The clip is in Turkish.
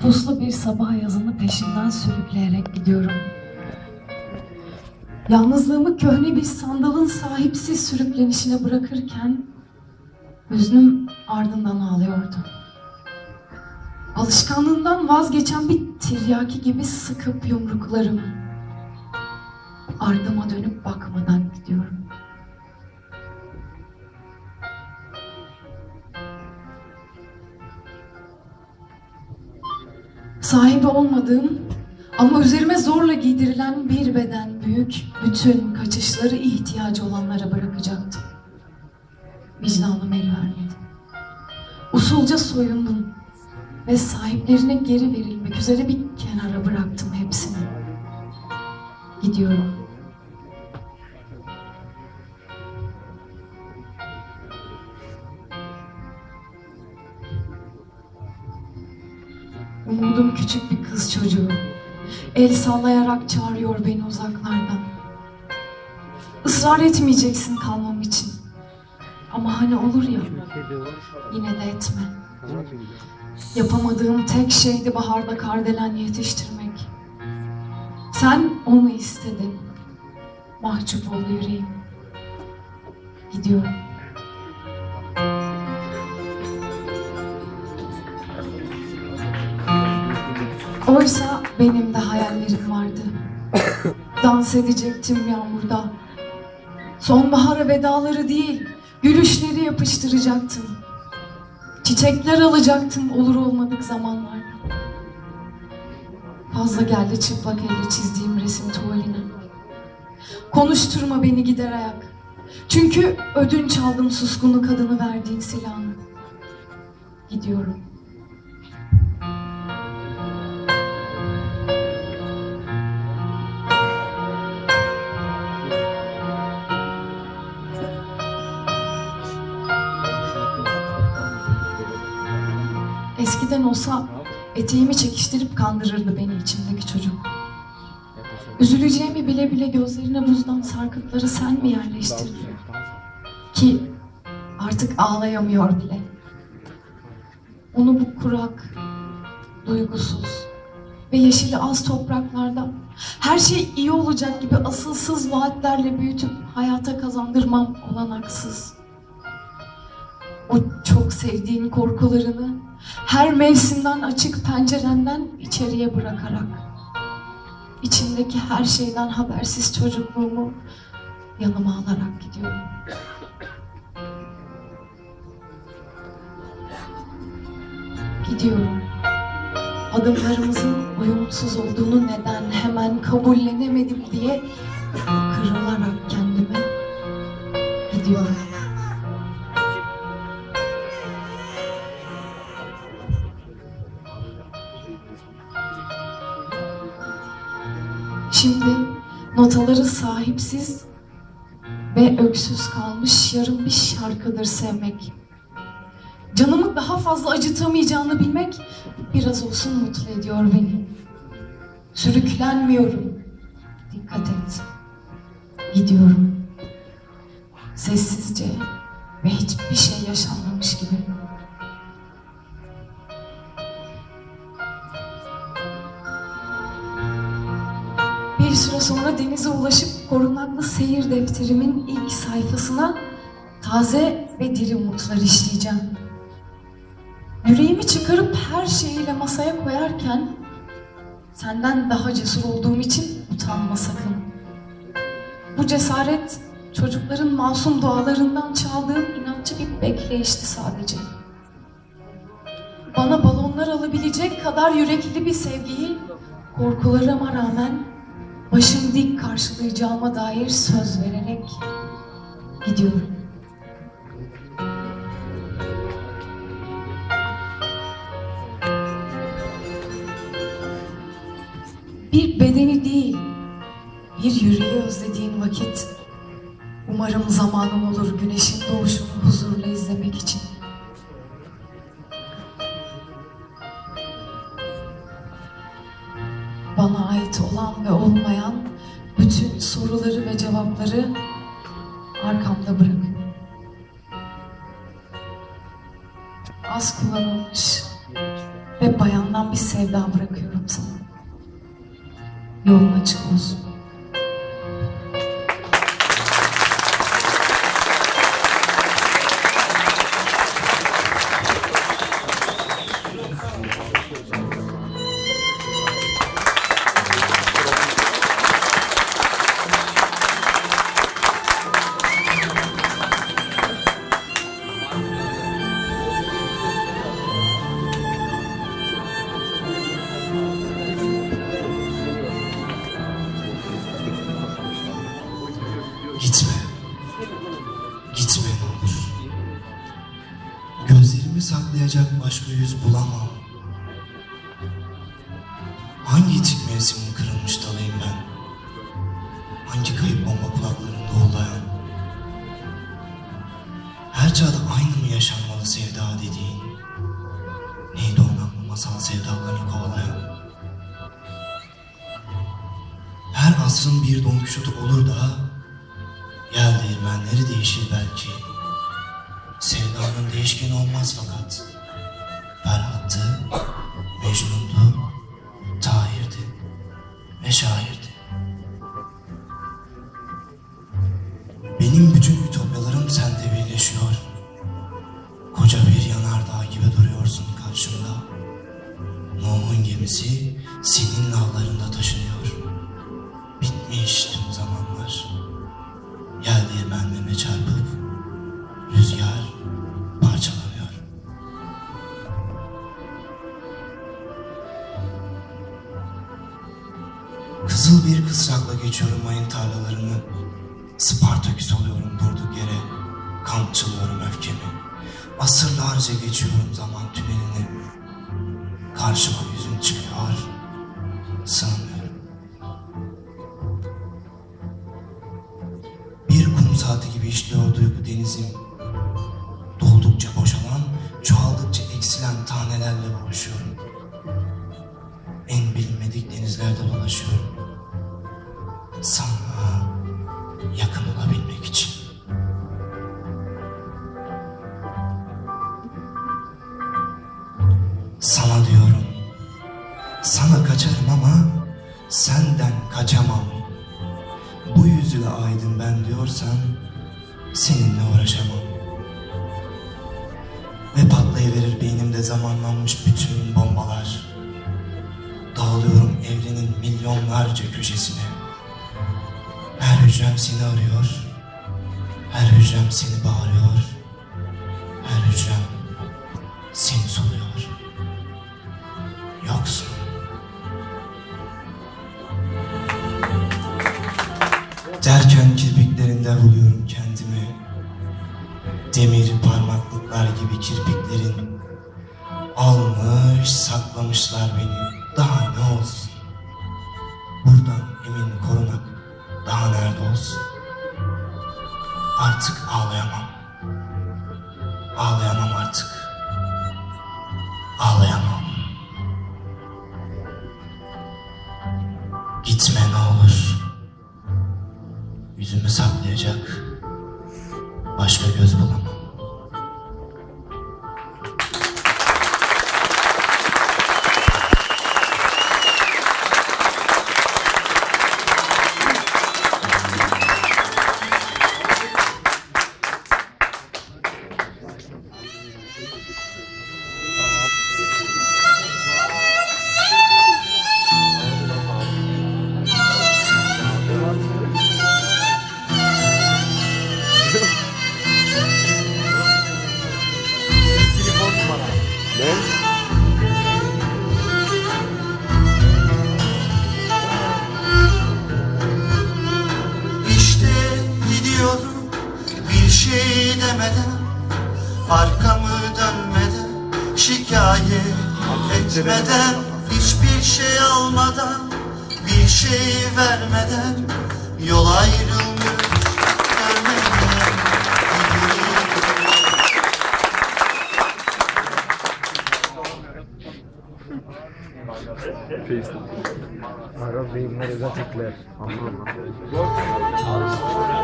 Puslu bir sabah yazını peşimden sürükleyerek gidiyorum. Yalnızlığımı köhne bir sandalın sahipsiz sürüklenişine bırakırken hüznüm ardından ağlıyordu. Alışkanlığından vazgeçen bir tiryaki gibi sıkıp yumruklarımı ardıma dönüp bakmadan Sahibi olmadığım ama üzerime zorla giydirilen bir beden büyük, bütün kaçışları ihtiyacı olanlara bırakacaktım. Vicdanım el vermedi. Usulca soyundum ve sahiplerine geri verilmek üzere bir kenara bıraktım hepsini. Gidiyorum. Umudum küçük bir kız çocuğu. El sallayarak çağırıyor beni uzaklardan. Israr etmeyeceksin kalmam için. Ama hani olur ya, yine de etme. Yapamadığım tek şeydi baharda kardelen yetiştirmek. Sen onu istedin. Mahcup oldu yüreğim. Gidiyorum. Oysa benim de hayallerim vardı. Dans edecektim yağmurda. Sonbahara vedaları değil, gülüşleri yapıştıracaktım. Çiçekler alacaktım olur olmadık zamanlarda. Fazla geldi çıplak elle çizdiğim resim tuvaline. Konuşturma beni gider ayak. Çünkü ödünç aldım suskunu kadını verdiğin silahını. Gidiyorum. Eskiden olsa eteğimi çekiştirip kandırırdı beni içimdeki çocuk. Üzüleceğimi bile bile gözlerine buzdan sarkıkları sen mi yerleştirdin? Ki artık ağlayamıyor bile. Onu bu kurak, duygusuz ve yeşili az topraklarda her şey iyi olacak gibi asılsız vaatlerle büyütüp hayata kazandırmam olanaksız. O çok sevdiğin korkularını her mevsimden açık pencerenden içeriye bırakarak içimdeki her şeyden habersiz çocukluğumu yanıma alarak gidiyorum. Gidiyorum. Adımlarımızın uyumsuz olduğunu neden hemen kabullenemedim diye kırılarak kendime gidiyorum. Şimdi notaları sahipsiz ve öksüz kalmış yarım bir şarkıdır sevmek. Canımı daha fazla acıtamayacağını bilmek biraz olsun mutlu ediyor beni. Sürüklenmiyorum. Dikkat et. Gidiyorum. Sessizce ve hiçbir şey yaşanmamış gibi. Bir süre sonra denize ulaşıp korunaklı seyir defterimin ilk sayfasına taze ve diri umutlar işleyeceğim. Yüreğimi çıkarıp her şeyiyle masaya koyarken senden daha cesur olduğum için utanma sakın. Bu cesaret çocukların masum dualarından çaldığım inatçı bir bekleyişti sadece. Bana balonlar alabilecek kadar yürekli bir sevgiyi korkularıma rağmen başım dik karşılayacağıma dair söz vererek gidiyorum. Bir bedeni değil, bir yüreği özlediğin vakit umarım zamanım olur güneşin doğuşunu huzurla izlemek için. olan ve olmayan bütün soruları ve cevapları arkamda bırakıyorum. Az kullanılmış ve bayandan bir sevda bırakıyorum sana. Yolun açık olsun. Saklayacak başka yüz bulamam. Hangi itik mevsimin kırılmış dalayım ben? Hangi kayıp bomba kulaklarında olayan? Her çağda aynı mı yaşanmalı sevda dediğin? Neydi onun masal sevdalarını kovalayan? Her asrın bir Don olur da Yer değirmenleri değişir belki. Sevdanın değişken olmaz fakat. Gemisi senin nallarında taşınıyor. Bitmiş tüm zamanlar. Yel değirmenlerine çarpıp rüzgar parçalanıyor. Kızıl bir kısrakla geçiyorum ayın tarlalarını. Spartaküs oluyorum durduk yere. Kamçılıyorum öfkemi. Asırlarca geçiyorum zaman tünelini. Karşıma yüzün çıkıyor. Sığınıyorum. Bir kum saati gibi işliyor duygu denizim. Doldukça boşalan, çoğaldıkça eksilen tanelerle boğuşuyorum. En bilinmedik denizlerde dolaşıyorum. Kaçarım ama senden kaçamam. Bu yüzüle aydın ben diyorsan seninle uğraşamam. Ve patlayıverir beynimde zamanlanmış bütün bombalar. Dağılıyorum evrenin milyonlarca köşesine. Her hücrem seni arıyor. Her hücrem seni bağırıyor. Her hücrem seni soluyor. Yoksun. Derken kirpiklerinden buluyorum kendimi. Demir parmaklıklar gibi kirpiklerin almış saklamışlar beni. Daha ne olsun? Buradan emin korunak daha nerede olsun? Artık ağlayamam. Ağlayamam artık. Yüzümü saklayacak başka göz bulamam. Etmeden Hiçbir şey almadan bir şey vermeden Yol ayrılmış görmeden Ara beyinler özel tekler. Anlamam.